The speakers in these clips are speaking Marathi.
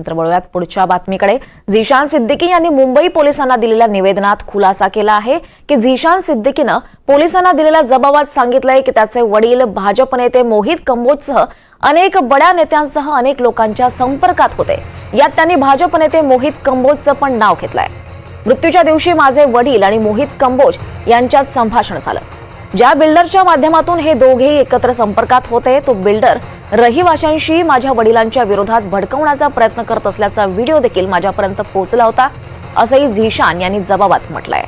नंतर वळूयात पुढच्या बातमीकडे. झिशान सिद्दीकी यांनी मुंबई पोलिसांना दिलेल्या निवेदनात खुलासा केला आहे की झिशान सिद्दीकीनं पोलिसांना दिलेल्या जबाबात सांगितलंय की त्याचे वडील भाजप नेते मोहित कंबोजसह अनेक बड्या नेत्यांसह अनेक लोकांच्या संपर्कात होते. यात त्यांनी भाजप नेते मोहित कंबोजचं पण नाव घेतलंय. मृत्यूच्या दिवशी माझे वडील आणि मोहित कंबोज यांच्यात संभाषण झालं. ज्या बिल्डरच्या माध्यमातून हे दोघेही एकत्र संपर्कात होते तो बिल्डर रहिवाशांशी माझ्या वडिलांच्या विरोधात भडकवण्याचा प्रयत्न करत असल्याचा व्हिडिओ देखील माझ्यापर्यंत पोहोचला होता असंही झिशान यांनी जबाबात म्हटलंय.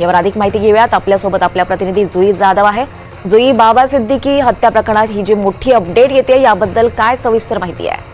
यावर अधिक माहिती घेऊयात. आपल्यासोबत आपल्या प्रतिनिधी जुई जाधव आहे. जुई बाबा सिद्दीकी हत्या प्रकरणात ही जी मोठी अपडेट येते याबद्दल काय सविस्तर माहिती आहे?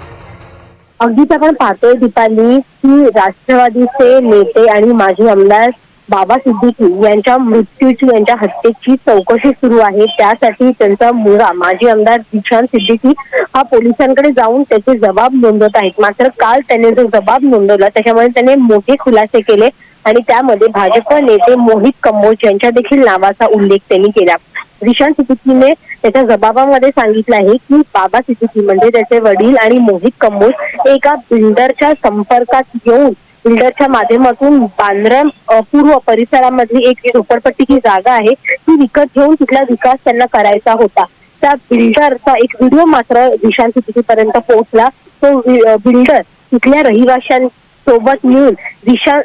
अगदीच आपण पाहतोय दीपाली की राष्ट्रवादीचे नेते आणि माजी आमदार बाबा सिद्दीकी यांच्या मृत्यूची यांच्या हत्येची चौकशी सुरू आहे. त्यासाठी त्यांचा मुलगा माजी आमदार दिशांत सिद्दीकी हा पोलिसांकडे जाऊन त्याचे जबाब नोंदवत आहेत. मात्र काल त्याने जो जबाब नोंदवला त्याच्यामुळे त्याने मोठे खुलासे केले आणि त्यामध्ये भाजप नेते मोहित कंबोज यांच्या देखील नावाचा उल्लेख त्यांनी केला. विशांत सिद्दीकीने त्याच्या जबाबामध्ये सांगितलं आहे की बाबा सिद्दीकी म्हणजे त्याचे वडील आणि मोहित कंबोज एका बिल्डरच्या संपर्कात येऊन बिल्डरच्या माध्यमातून बांद्रम पूर्व परिसरामधली एक झोपडपट्टीची जागा आहे ती विकत घेऊन तिथला विकास त्यांना करायचा होता. त्या बिल्डरचा एक व्हिडिओ मात्र दिशांत सिद्दीकीपर्यंत पोहोचला. तो बिल्डर तिथल्या रहिवाशांसोबत मिळून दिशा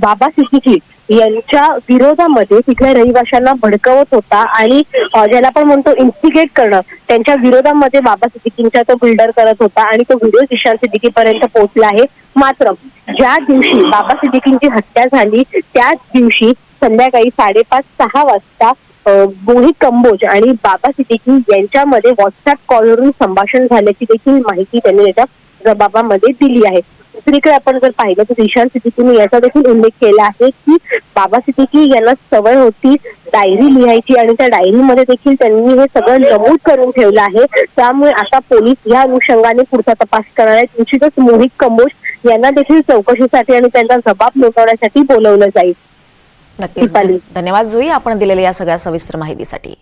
बाबा सिद्दीकी यांच्या विरोधामध्ये तिथल्या रहिवाशांना भडकवत होता आणि ज्याला आपण म्हणतो इन्स्टिगेट करणं त्यांच्या विरोधामध्ये बाबा सिद्दीकींचा तो बिल्डर करत होता आणि तो व्हिडिओ दिशांत सिद्दीकीपर्यंत पोहोचला आहे. मात्र ज्या दिवशी बाबा सिद्दीकींची हत्या झाली त्याच दिवशी संध्याकाळी साडेपाच सहा वाजता अ, मोहित कंबोज आणि बाबा सिद्दीकी यांच्यामध्ये व्हॉट्सअप कॉलवरून संभाषण झाल्याची देखील माहिती त्यांनी त्याच्या जबाबामध्ये दिली आहे. दुसरीकडे आपण जर पाहिलं तर दिशांत सिद्दीकीने याचा देखील उल्लेख केला आहे की बाबा सिद्दीकी यांना सवय होती डायरी लिहायची आणि त्या डायरीमध्ये देखील त्यांनी हे सगळं नमूद करून ठेवलं आहे. त्यामुळे आता पोलीस या अनुषंगाने पुढचा तपास करणार आहेत. निश्चितच मोहित कंबोज यांना देखील चौकशीसाठी आणि त्यांचा जबाब नोंदवण्यासाठी बोलवलं जाईल. नक्कीच. धन्यवाद जुई आपण दिलेल्या या सगळ्या सविस्तर माहितीसाठी.